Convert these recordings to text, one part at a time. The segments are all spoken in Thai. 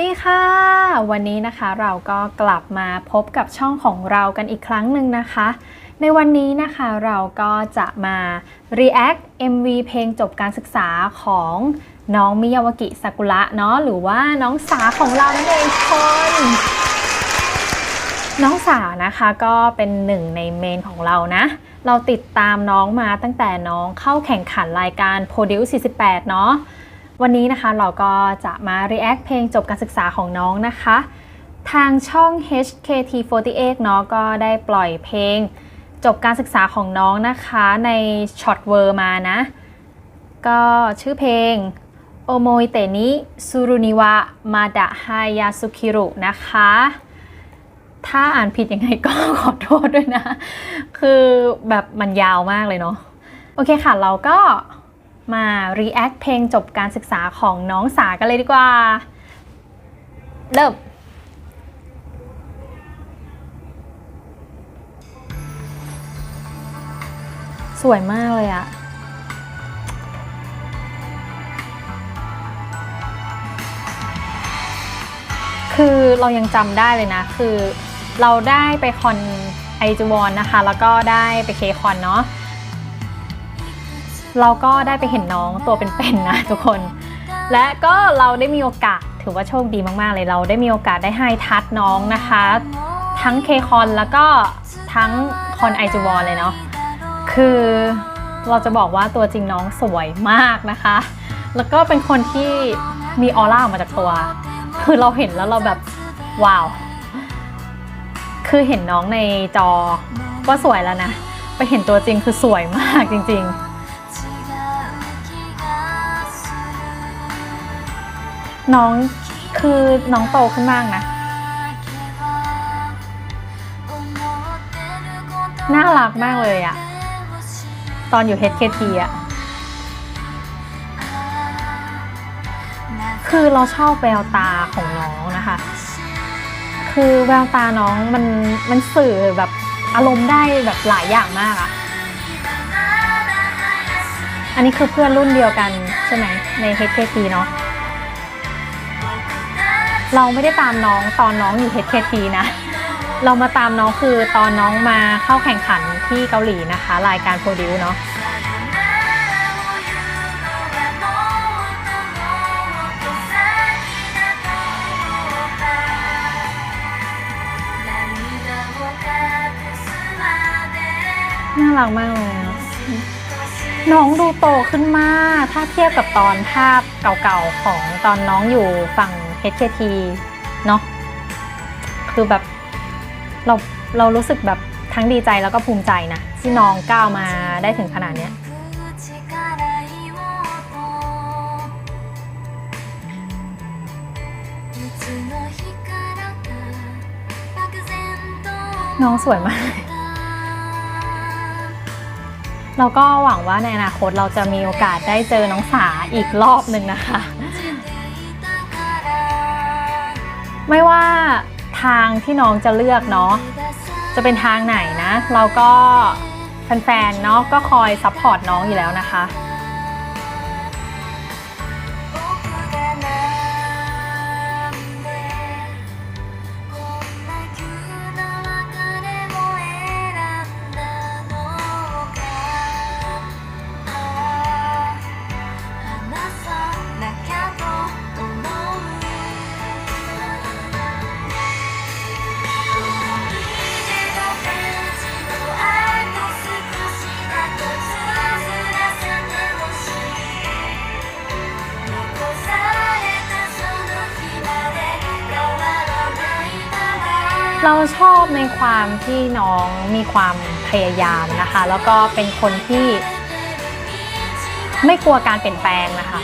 ดีค่ะ วันนี้นะคะเราก็กลับมาพบกับช่องของเรากันอีกครั้งหนึ่งนะคะ ในวันนี้นะคะเราก็จะมา react MV เพลงจบการศึกษาของน้องมิยาวากิซากุระเนาะหรือว่าน้องสาของเรานั่นเองคนน้องสาวนะคะก็เป็นหนึ่งในเมนของเรานะ เราติดตามน้องมาตั้งแต่น้องเข้าแข่งขันรายการ Produce 48 เนาะ วันนี้นะคะเราก็จะมา react เพลงจบการศึกษาของน้องนะคะ ทางช่อง HKT48 เนาะก็ได้ปล่อยเพลงจบการศึกษาของน้องนะคะในช็อตเวอร์มานะ ก็ชื่อเพลงโอโมยเตนิซูรุนิวะมาดะฮายาสุคิรุนะคะ ถ้าอ่านผิดยังไงก็ขอโทษด้วยนะ คือแบบมันยาวมากเลยเนาะ โอเคค่ะ เราก็ มา react เพลงจบการศึกษาของน้องสากันเลยดีกว่า เริ่มสวยมากเลยอะคือเรายังจำได้เลยนะ คือเราได้ไปคอนไอจูวอนนะคะ แล้วก็ได้ไปเคคอนเนาะ เราก็ได้ไปเห็นน้องตัวเป็นๆนะทุกคน และก็เราได้มีโอกาสถือว่าโชคดีมากๆเลยเราได้มีโอกาสได้ไฮทัชน้องนะคะ ทั้งเคคอนแล้วก็ทั้งคอนไอจูวอนเลยเนาะคือเราจะบอกว่าตัวจริงน้องสวยมากนะคะ แล้วก็เป็นคนที่มีออร่าออกมาจากตัว คือเราเห็นแล้วเราแบบว้าว คือเห็นน้องในจอก็สวยแล้วนะ ไปเห็นตัวจริงคือสวยมากจริง ๆ น้องคือน้องโตขึ้นมากนะ น่ารักมากเลยอะตอนอยู่ HKT อะคือเราชอบแววตาของน้องนะคะ คือแววตาน้องมันมันสื่อแบบอารมณ์ได้แบบหลายอย่างมากอะอันนี้คือเพื่อนรุ่นเดียวกันใช่ไหมใน HKT เนาะ เราไม่ได้ตามน้องตอนน้องอยู่ HKT นะ เรามาตามน้องคือตอนน้องมาเข้าแข่งขันที่เกาหลีนะคะ รายการโปรดิวเนาะน่ารักมากเลยน้องดูโตขึ้นมาก ถ้าเทียบกับตอนภาพเก่าๆของตอนน้องอยู่ฝั่ง HKT เนาะคือแบบเราเรารู้สึกแบบทั้งดีใจแล้วก็ภูมิใจนะ ที่น้องก้าวมาได้ถึงขนาดเนี้ยน้องสวยมากเราก็หวังว่าในอนาคตเราจะมีโอกาสได้เจอน้องสาอีกรอบหนึ่งนะคะ ไม่ว่าทางที่น้องจะเลือกเนาะจะเป็นทางไหนนะ เราก็แฟนๆเนาะก็คอยซัพพอร์ตน้องอยู่แล้วนะคะ เราชอบในความที่น้องมีความพยายามนะคะ แล้วก็เป็นคนที่ ไม่กลัวการเปลี่ยนแปลงนะคะ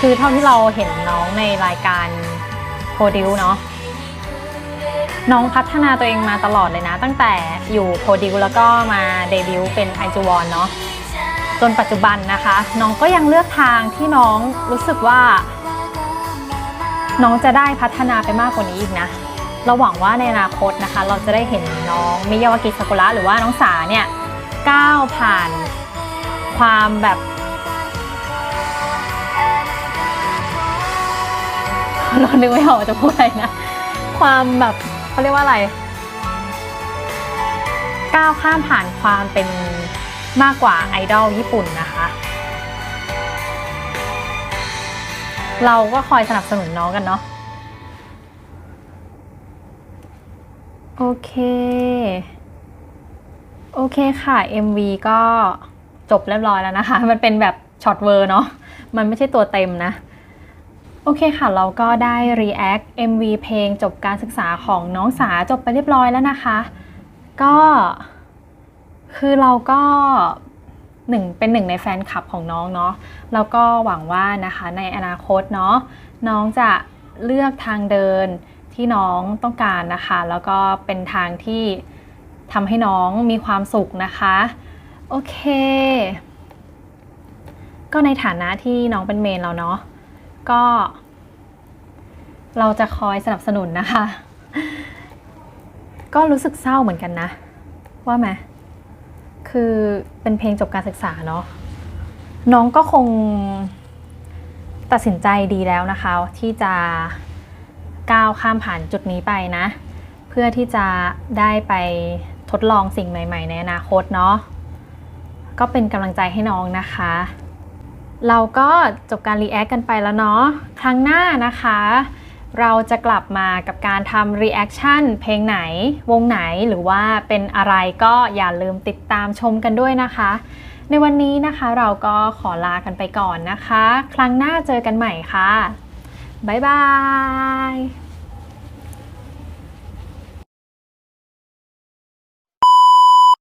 คือเท่าที่เราเห็นน้องในรายการโ o ดิวเนาะน้องพัฒนาตัวเองมาตลอดเลยนะ ตั้งแต่อยู่โ o ดิวแล้วก็มาเดบิวต์เป็นไอจูวอนเนาะจนปัจจุบันนะคะ น้องก็ยังเลือกทางที่น้องรู้สึกว่า น้องจะได้พัฒนาไปมากกว่านี้อีกนะ เราหวังว่าในอนาคตนะคะ เราจะได้เห็นน้องมิยาวากิซากุระหรือว่าน้องสาเนี่ยก้าวผ่านความแบบเรานึกไม่ออกจะพูดอะไรนะ ความแบบเขาเรียกว่าอะไร ก้าวข้ามผ่านความเป็นมากกว่าไอดอลญี่ปุ่นนะคะ เราก็คอยสนับสนุนน้องกันเนาะ โอเค โอเคค่ะ MV ก็จบเรียบร้อยแล้วนะคะ มันเป็นแบบช็อตเวอร์เนาะ มันไม่ใช่ตัวเต็มนะ โอเคค่ะ เราก็ได้ react MV เพลงจบการศึกษาของน้องสาจบไปเรียบร้อยแล้วนะคะ ก็คือเราก็หนึ่งเป็นหนึ่งในแฟนคลับของน้องเนาะ แล้วก็หวังว่านะคะในอนาคตเนาะน้องจะเลือกทางเดิน ที่น้องต้องการนะคะ แล้วก็เป็นทางที่ทำให้น้องมีความสุขนะคะ โอเค ก็ในฐานะที่น้องเป็นเมนเราเนาะก็ เราจะคอยสนับสนุนนะคะ ก็รู้สึกเศร้าเหมือนกันนะ ว่าไหมคือเป็นเพลงจบการศึกษาเนาะน้องก็คงตัดสินใจดีแล้วนะคะ ที่จะ ก้าวข้ามผ่านจุดนี้ไปนะ เพื่อที่จะได้ไปทดลองสิ่งใหม่ ๆ ในอนาคตเนาะก็เป็นกำลังใจให้น้องนะคะ เราก็จบการรีแอคกันไปแล้วเนาะครั้งหน้านะคะ เราจะกลับมากับการทำรีแอคชั่นเพลงไหน วงไหนหรือว่าเป็นอะไรก็อย่าลืมติดตามชมกันด้วยนะคะ ในวันนี้นะคะเราก็ขอลากันไปก่อนนะคะ ครั้งหน้าเจอกันใหม่ค่ะ บ๊ายบาย